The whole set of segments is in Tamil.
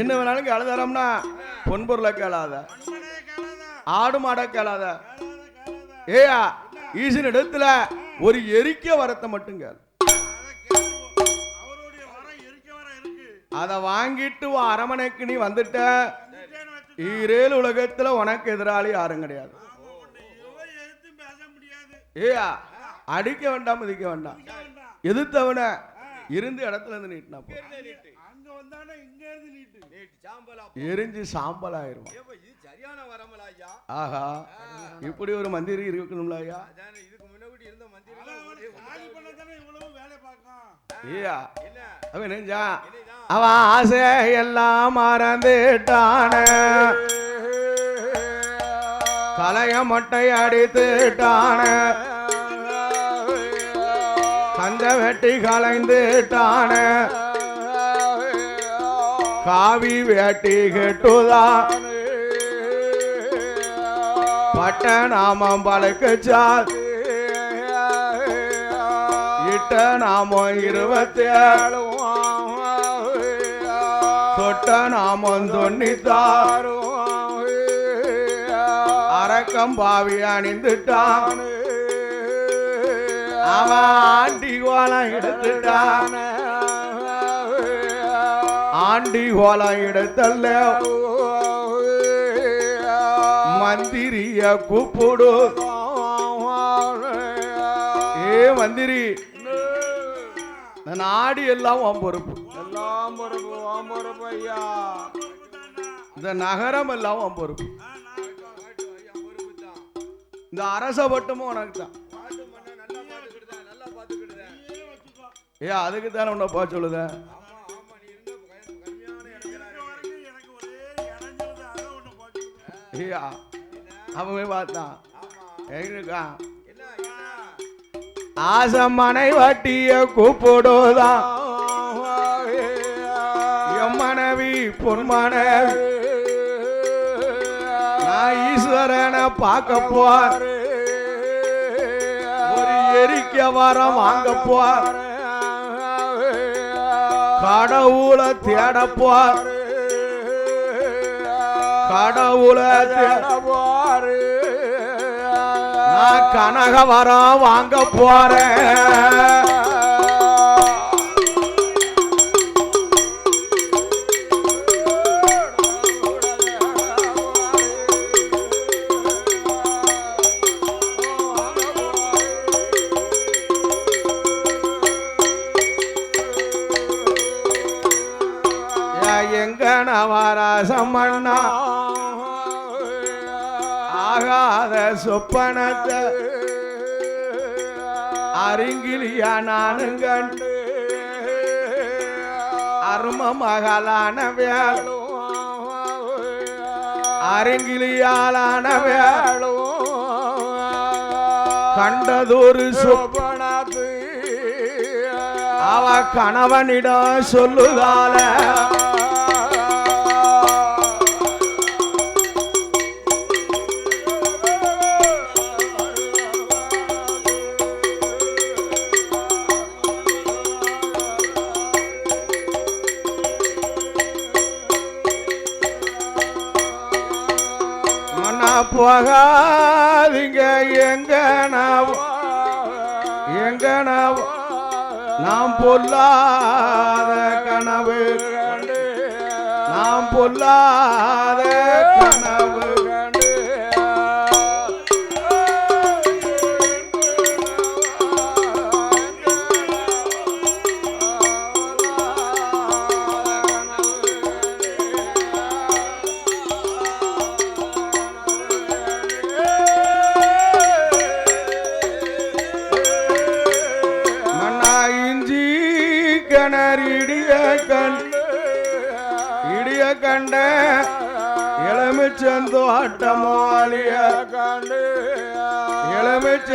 என்ன வேணாலும் கழுதரம்னா பொன்பொருளை கேளாத கேளாத ஆடு மாட கேளாத ஏயா ஈசன் இடத்துல ஒரு எரிக்க வரத்தை மட்டும் கேள். அதை அதை வாங்கிட்டு அரமனைக்கு நீ வந்துட்ட. ஈரேல் உலகத்துல உனக்கு எதிராளி யாரும் கிடையாது. ஏயா அடிக்க வேண்டாம் மதிக்க வேண்டாம். எதிர்த்தவன இருந்த இடத்துல இருந்து நீட்டினா போ வந்தானே இங்க இருந்து நீட்டு? நேற்று சாம்பலா எரிஞ்சு சாம்பல் ஆயிரும் ஏப்பா இது சரியான வரமலா ஐயா. ஆஹா இப்படி ஒரு மந்திரி இருக்கணும்ல ஐயா? அதானே இதுக்கு முன்னாடி இருந்த மந்திரி ஆனா அவரு காலி பண்ணதானே இவ்வளவு வேலை பார்க்கும் ஏயா என்ன? அவன் நெஞ்சா? என்னதான்? அவன் ஆசை எல்லாம் மறந்துட்டான. தலைய மொட்டை அடித்துட்டான. கந்த வெட்டி கலைந்துட்டான. காவி வேட்டி கெட்டுதான். பட்ட நாமம் பழக்கச்சா இட்ட நாமம் இருபத்தி ஏழு தொட்ட நாமம் தொண்ணூத்தாறு. அரக்கம் பாவி அணிந்துட்டான். அவன் ஆண்டி கோலம் எடுத்துட்டான். ஆண்டி கோலம் எடுத்தல்ல மந்திரிய கூப்பிடு. ஏ மந்திரி இந்த நாடு எல்லாம் உன் பொறுப்பு. எல்லாம் பொறுப்பு பொறுப்பு ஐயா. இந்த நகரம் எல்லாம் உன் பொறுப்பு. இந்த அரச பட்டமும் உனக்கு தான் ஏ அதுக்கு தானே உன்னை போக சொல்லுதேன் ஐயா அவன் போய் பார்த்தான் இருக்கான் ஆசமனை வட்டிய கூப்பிடுதான் என் மனைவி பொன்மனைவி நான் ஈஸ்வரனை பார்க்க போர் ஒரு எரிக்க வரம் வாங்க போர் கடவுளை தேட போர் கடவுளை தேட நான் கனக வரம் வாங்க போறேன் எங்க நவராசம் அண்ணா? சொப்பனத்தை அருங்கிலியா நானும் கண்டு அரும மகளான வேலும் அருங்கிலியாலான வேலும் கண்டதொரு சொப்பனத்து அவ கணவனிடம் சொல்லுதால. பொல்லாத கனவு. நாம் பொல்லாத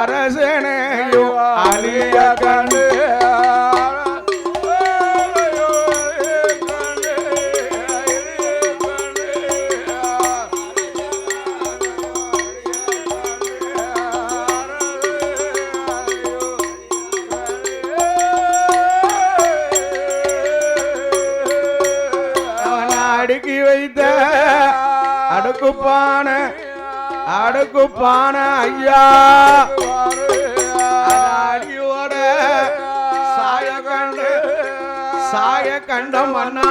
அரசனையும் அழிய கண்டு அடுக்கி வைத்த அடுக்குப்பான அடுக்குப்பான ஐயா. சாய கண்ட மன்னா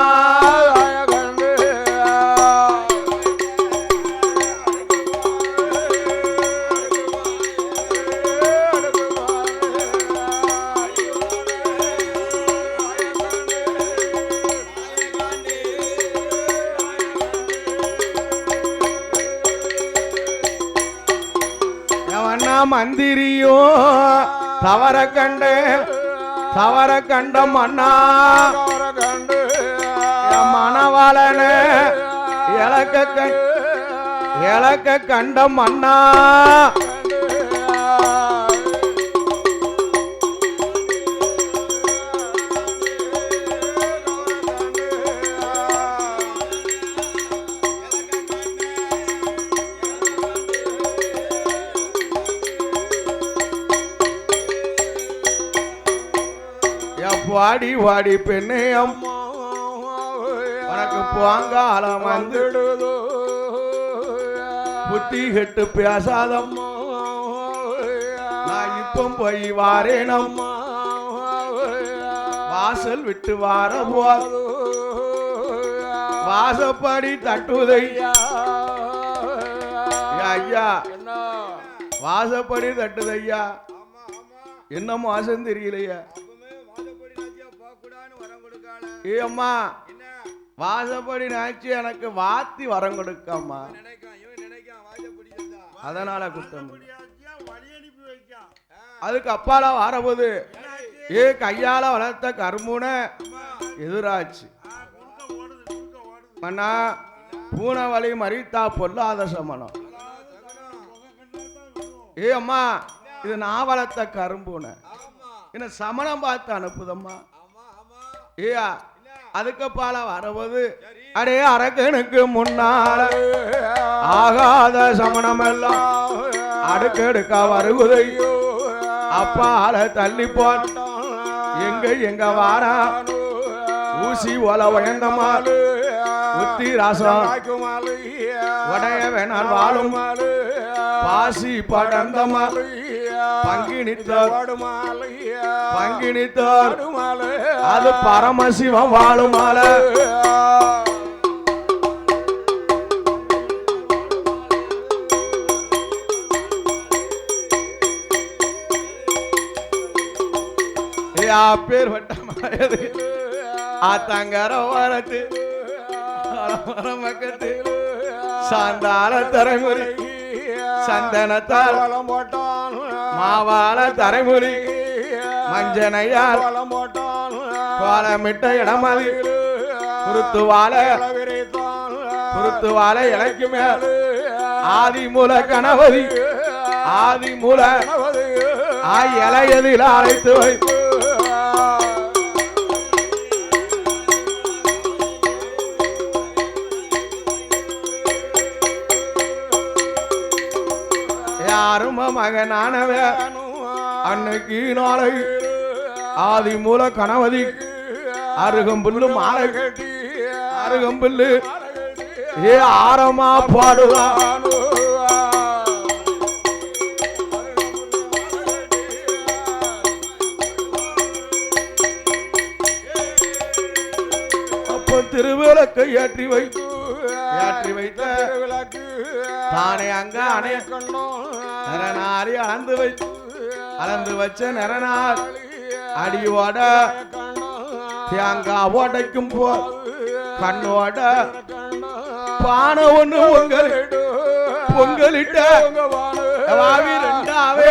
எவனா மந்திரியும் தவற கண்டு தவற கண்டம் அண்ணா கண்டு மணவாளன இலக்க கண் இலக்க கண்டம் அண்ணா வாடி வாடி பெண்ணே அம்மா உனக்கு பாங்காலம் வந்து புத்தி கெட்டு பேசாதம்மா. நான் இப்போ போய் வாரேனம்மா வாசல் விட்டு வார போது வாசப்படி தட்டுதையா. ஐயா, வாசப்படி தட்டுதையா. ஆமா ஆமா. என்ன மாசம் தெரியலையா. ஏ அம்மா வாசப்படி நாய்ச்சி எனக்கு வாத்தி வரம் கொடுக்கம்மா. அதனால குத்தம். வழி அதுக்கு அப்பால வரபோது ஏ கையால வளர்த்த கரும்புன எதிராச்சு. மன்னா பூனை வலி மறித்தா பொல்லாத சமணம். ஏ அம்மா இது நான் வளர்த்த கரும்புனை. என்ன சமணம் பார்த்து அனுப்புதம்மா? ஐயா அதுக்கு பால வரபோது அடே அரக்கனுக்கு முன்னால ஆகாத சமணம் எல்லாம் அடுக்கடுக்க வருகுதையோ அப்பால தள்ளி போட்டோம் எங்க எங்க வாரா? ஊசி ஒல உயர்ந்தமா உத்தி ராசம். உடைய வேணால் வாழும். பாசி படந்தமா பங்கினித்தோர் பங்கினித்தோர் அது பரமசிவம் வாழும் மாலை பேர் வட்ட மாயது ஆத்தாங்கர ஓரத்து மரம் பக்கத்து சாந்தால தரைமுறை. சந்தனத்தால் மாவால தரைமுறை. மஞ்சனையால் கோலமிட்ட இடமதி குருத்து வாழ குருத்து வாழ இலைக்கு மேல். ஆதி மூல கணபதி. ஆதி மூல ஆ இலையதில் அழைத்து வை யாரும் மகனானவ அன்னைக்கு நாளை ஆதி மூல கணபதி அருகம்புல்லு மாலை அருகம்புல்லு ஏ ஆரமா பாடுவா. அப்போ திருவிளக்கை ஏற்றி வை. ஏற்றி வைத்த தானே அங்க அணைய நரநாரி அளந்து வை அளந்து வச்ச நரநார் அடியோட தேங்காய் ஓடைக்கும் போ. கண்ணோட பானை ஒண்ணு பொங்கல் பொங்கலிட்ட. ரெண்டாவே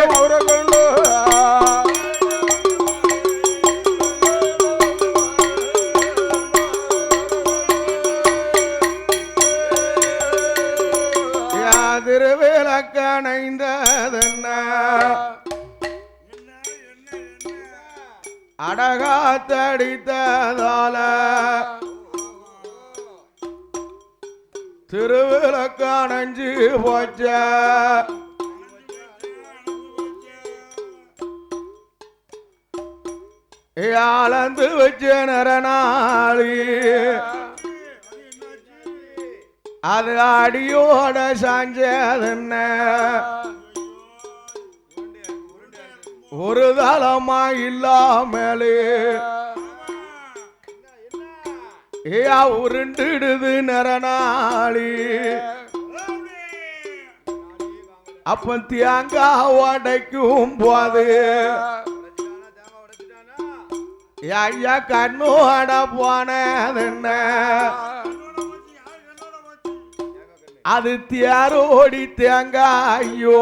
கணைந்ததென்ன என்ன என்ன என்ன அடகாத்தடித்ததால திருவிழக்கணைஞ்சு போச்ச. ஆலந்து வச்ச நரநாளி. அது அடியோட சாஞ்சதென்ன ஒரு தளமா இல்லாமலே. ஏயா உருண்டுடுது நரநாளி. அப்ப தியாங்கா உடைக்கும் போது. ஐயா கண்ணு அட போனதுன்ன அது தேரோடி தேங்காயோ.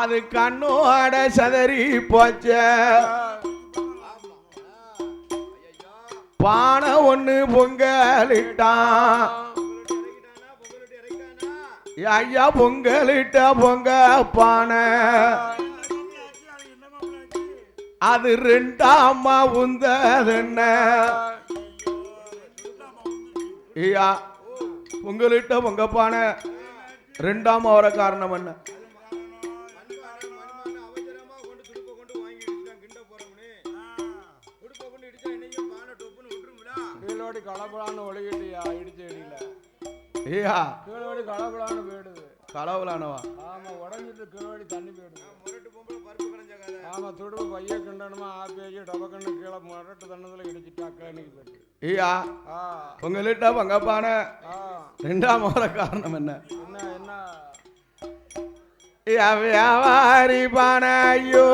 அது கண்ணோட சதறி போச்ச. பானை ஒண்ணு பொங்கலிட்டான் ஐயா பொங்கலிட்ட பொங்க பானை. அது ரெண்டாமா உந்ததென்ன? ஐயா பொங்கலிட்ட பொங்க பானை ரெண்டாமா வர காரணம் என்ன? கீழோடி கலப்பலான்னு ஒழுகிட்டியா இடிச்ச அடியில ஐயா கீழோடி கலப்பலான்னு போயிடுது. களவுலானவா ஆமா உடஞ்சிட்டு கீழோடி தண்ணி போயிடுது. ஆமா துடுப்பு பைய கிண்டணுமா ஆப்பி வச்சு டபக்கண்ணு கீழே முரட்டு தண்ணத்துல இடிச்சிட்டா கேணிக்கு போயிட்டு ஐயா ஆ. பொங்கலிட்ட பொங்க பானை ஆ. ரெண்டாம் வர காரணம் என்ன? என்ன என்ன? வியாபாரி பானை ஐயோ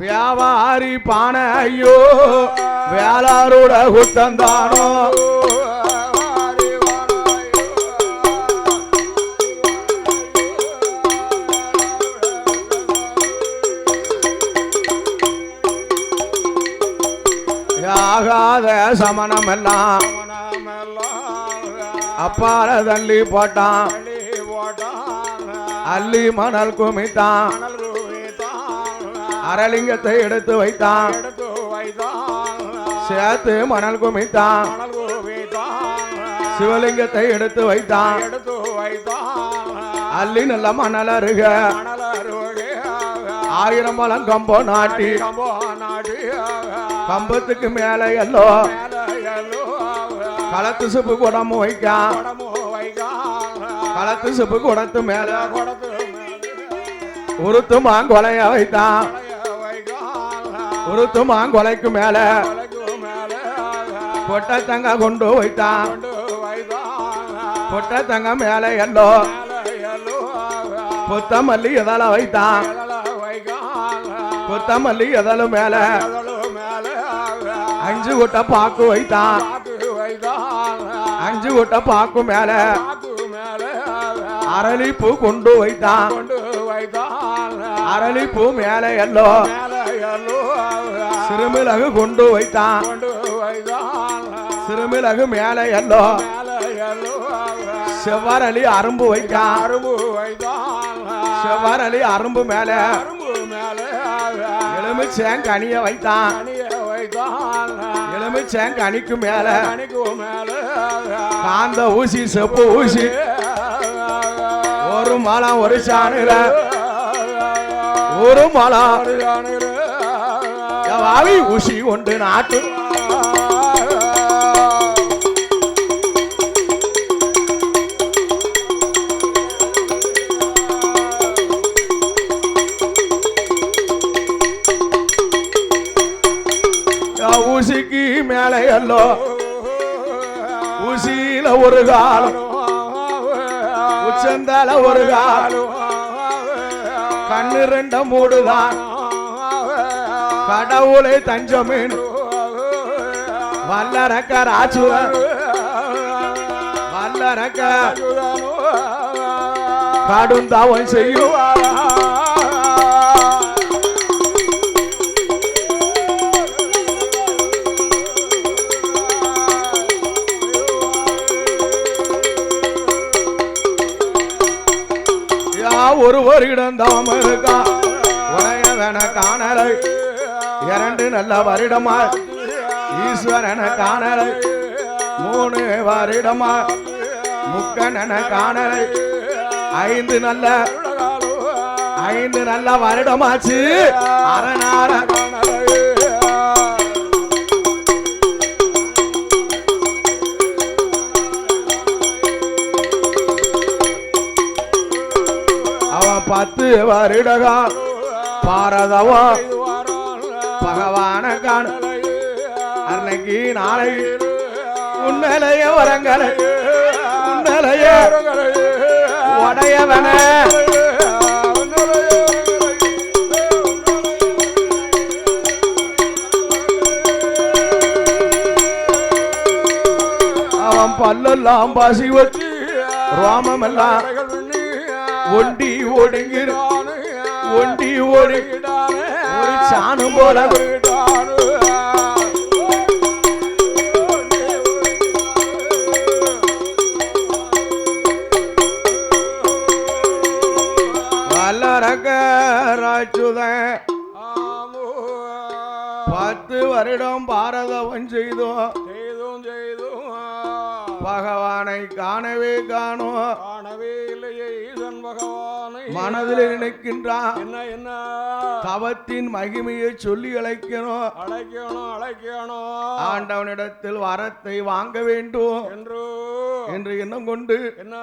வியாபாரி பானை ஐயோ வேளாரோட குத்தந்தானோ ஆகாத சமணம் எல்லாம் மனமெல்லாம் அப்பால தள்ளி போட்டான் அள்ளி மணல் குமித்தான். அரலிங்கத்தை எடுத்து வைத்தான். சேர்த்து மணல் குமித்தான். சிவலிங்கத்தை எடுத்து வைத்தான். அள்ளி நல்ல மணல் அருக. ஆயிரம் பழம் கம்போ நாட்டி. கம்பத்துக்கு மேல எல்லோ. களத்து சுப்பு குடமும் வைக்கான் களத்து சுப்பு குடத்து மேல. கொடத்து மேல உருத்து மாங்கொலைய வைத்தான் கொலைய உருத்து மாங்கொலைக்கு மேல கொலைக்கு மேல. கொட்டை தங்க கொண்டு வைத்தான் பொட்ட தங்க மேல எல்லோ. மேல எல்லோ எதால வைத்தான் எதல வைக்கான். கொத்தமல்லி மேல. அஞ்சு குட்டை பாக்கு வைத்தான் வைத்தான். அஞ்சு குட்டை பாக்கு மேல அரளிப்பூ கொண்டு வைத்தான் வைத்தான். அரளிப்பூ மேல எல்லோ சிறுமிளகு கொண்டு வைத்தான் வைத்தான். சிறுமிளகு மேல எல்லோ செவ்வரளி அரும்பு வைக்கான் அரும்பு வைத்தான். செவ்வரளி அரும்பு மேல எலுமிச்சேன் கனிய வைத்தான் வைத்தான். எலுமிச்சேன் கனிக்கு மேல. கனிக்கு மேல. காந்த ஊசி செப்பு ஊசி. ஒரு மலம் ஒரு சாணுல. ஒரு மலம் வாவி ஊசி கொண்டு நாட்டு. ஊசிக்கு உசியில ஒரு காலம் உச்சந்தால ஒரு காலம் கண்ணு ரெண்ட மூடுதான் கடவுளை தஞ்சமின் வல்லரக்க ராஜுவ வல்லரக்க கடும் தாவம் செய்யுவா இருந்தாமருக்கா வருடம் காணலை. இரண்டு நல்ல வருடமா. ஈஸ்வரன காணலை. மூணு வருடமா. முக்கணன காணலை. ஐந்து நல்ல ஐந்து நல்ல வருடமாச்சு. அரணார வருடகா பாரதவா? பகவான காண. அன்னைக்கு நாளை உன்னலைய வரங்களை உன்னலைய உடையவன. அவன் பல்லெல்லாம் பசி வச்சு ரோமமெல்லாம் ஒண்டி ஒடுங்கிற ஒண்டி ஒடுங்கி ஒரு சாணு போல ராட்சுதன் பத்து வருடம் பாரதவன் செய்தோம் செய்தும் செய்தும். பகவானை காணவே காணோம் காணவே பகவானை மனதில் நினைக்கின்றான் என்ன என்ன? தவத்தின் மகிமையை சொல்லி அழைக்கணும். அழைக்கணும் அழைக்கணும். ஆண்டவனிடத்தில் வரத்தை வாங்க வேண்டும். என்று. என்று எண்ணம் கொண்டு என்ன?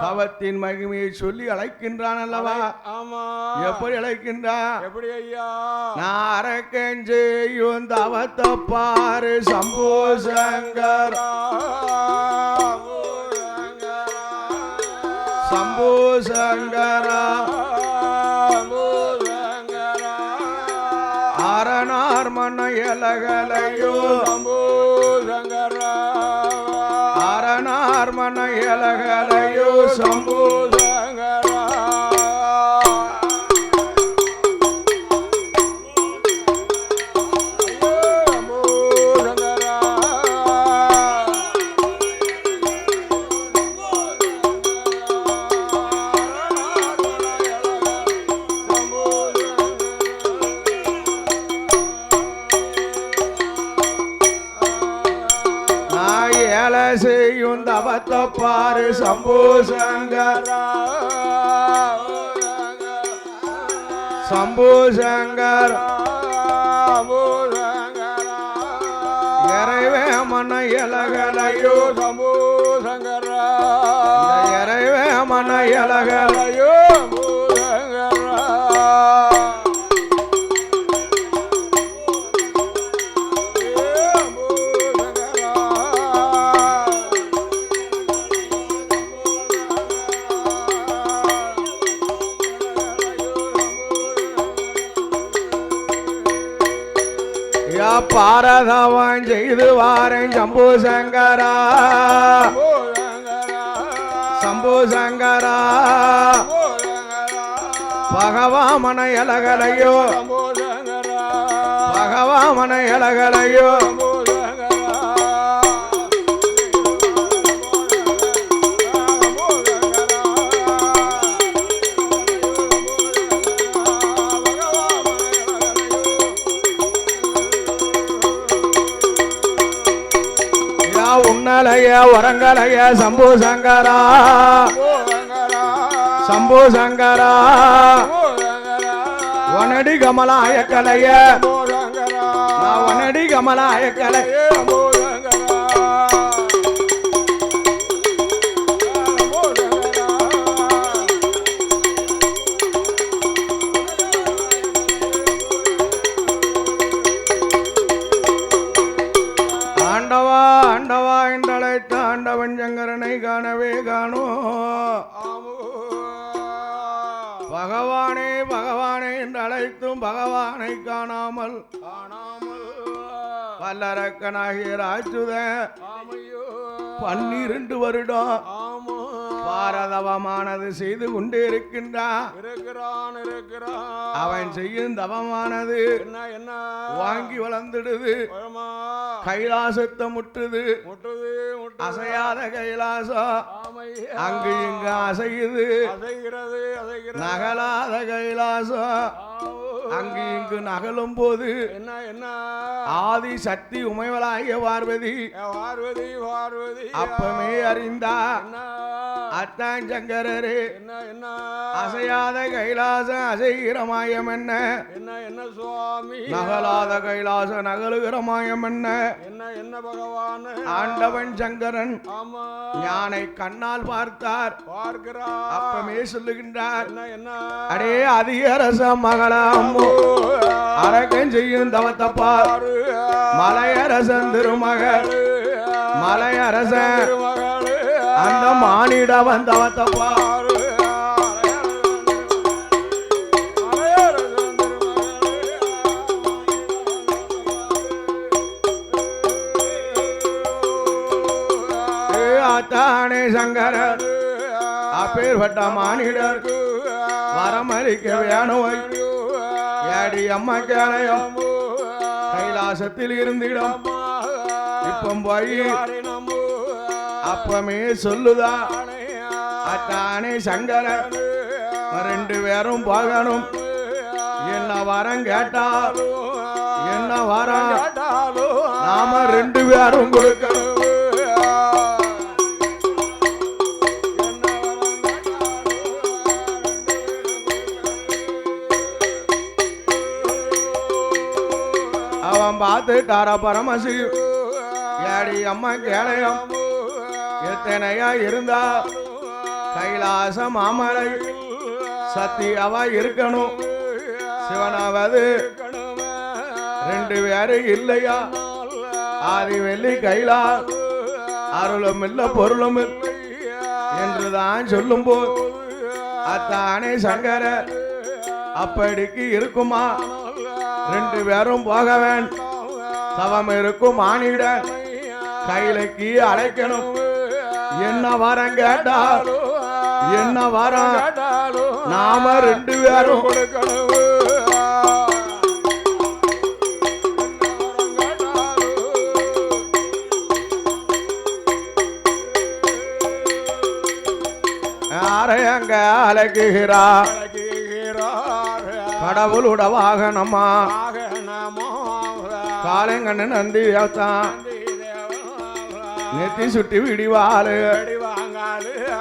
தவத்தின் மகிமையை சொல்லி அழைக்கின்றான் அல்லவா? ஆமா. எப்படி அழைக்கின்றான்? எப்படி ஐயா? நாரக்கஞ்செய்யும் தவத்தை பாரு சம்போ சங்கர். சம்போ சங்கரா. அரணார் மனையலகலையோ அரணார் மனையலகலையோ சம்போ பாரு சம்போ சங்கர். சம்போ சங்கர். இறைவே மனையலகலையோ இறைவே மன இலகல பாரதவன் செய்து வாரேன் சம்போ சங்கரா. சம்போ சங்கரா. பகவாமன இலகலையோ பகவாமன இலகலையோ உன்னலைய உரங்கலைய சம்போ சங்கரா. சம்போ சங்கரா. ஒனடி கமலாய கலைய ஒனடி கமலாய கலை வல்லரக்கனாகிய ராஜுத பன்னிரண்டு வருடம் அபாரதவமானது செய்து கொண்டே இருக்கின்றான் இருக்கிறான் இருக்கிறான். அவன் செய்யும் தவமானது என்ன என்ன? வாங்கி வளர்ந்துடுது. கைலாசத்தை முட்டுது. முட்டுது முட்டு அசையாத கைலாசம். அங்கு இங்கு அசையுது. அசைகிறது அசைகிறது. நகலாத கைலாசம். அங்கு இங்கு நகலும் போது என்ன என்ன? ஆதி சக்தி உமைவளாகிய பார்வதி பார்வதி பார்வதி அப்பமே அறிந்தா அத்தான் சங்கரரே. என்ன என்ன? அசையாத கைலாசம் அசைகிற மாயம் என்ன? என்ன என்ன சுவாமி? நகலாத கைலாசம் நகலுகிற மாயம் என்ன? என்ன என்ன பகவான்? ஆண்டவன் சங்கரன் ஆமா. யானை கண்ணால் பார்த்தார். பார்க்கிறா அப்பமே சொல்லுகின்றார். என்ன அடே அதிகரச மகளாமோ அரக்கன் செய்யும் தவத்தப்பார் மலையரசன் திருமகள். மலையரசன். அந்த மானிட வந்தவத்தப்பா ஏ ஆத்தானே சங்கரர் அப்பேற்பட்ட மானிடர் வரமளிக்க வேணும் ஏடி அம்மா கேளையம் கைலாசத்தில் இருந்திடம். இப்ப போய் அப்பமே சொல்லுதா. அத்தானே சங்கர ரெண்டு பேரும் போகணும். என்ன வரம் கேட்டா? என்ன வரம்? நாம ரெண்டு பேரும் கொடுக்கணும். அவன் பார்த்துட்டாரா பரமசி ஏடி அம்மா கேளையம். எத்தனையா இருந்தா கைலாசம் மாமலை சத்தியாவா இருக்கணும். சிவனாவது ரெண்டு பேரும் இல்லையா? ஆதி வெள்ளி கைலா அருளும் இல்ல பொருளும் என்றுதான் சொல்லும் போது அத்தானே சங்கர அப்படிக்கு இருக்குமா? ரெண்டு பேரும் போக வேண்டும் தவம் இருக்கும் மானிட கைலைக்கு அழைக்கணும் என்ன வரம் கேட்டா? என்ன வரம் நாம ரெண்டு பேரும். யாரையங்க அழைக்குகிறா? கடவுளோட வாகனமா? காலைங்கண்ணு நந்தி தான் நெத்தி சுட்டி விடிவாளு.